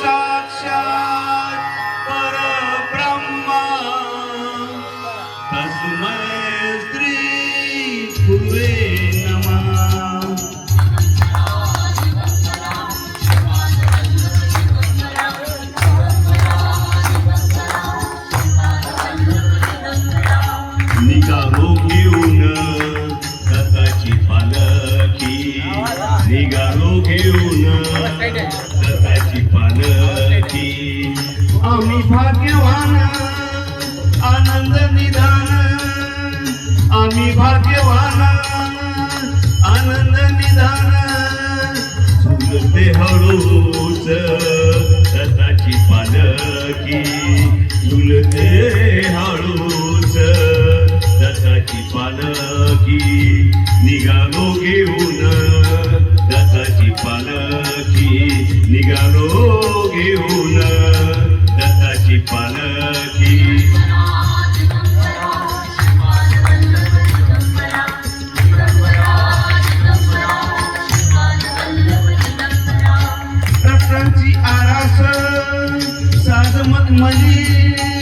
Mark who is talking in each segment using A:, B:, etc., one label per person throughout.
A: साक्षात परब्रह्मा तस्मै निघालो घेऊन दत्ताची पालखी. आम्ही भाग्यवान आनंद निधान. आम्ही भाग्यवान आनंद निधान. झुलते हळूच दत्ताची पालखी. झुलते हळूच दत्ताची पालखी. निघालो घेऊन निघालो घेऊन दत्ताची पालखी. रक्ताची आरास साजमत मली म्हणजे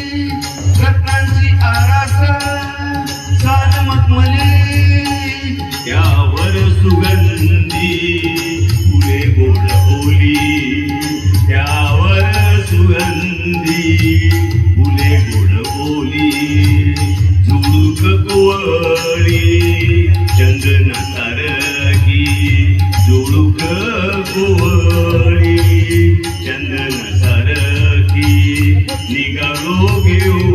A: सुगंधी फुले गुण बोली झुळूक कोवळी चंदन सारखी झुळूक कोवळी चंदन सारखी निघालो घेऊ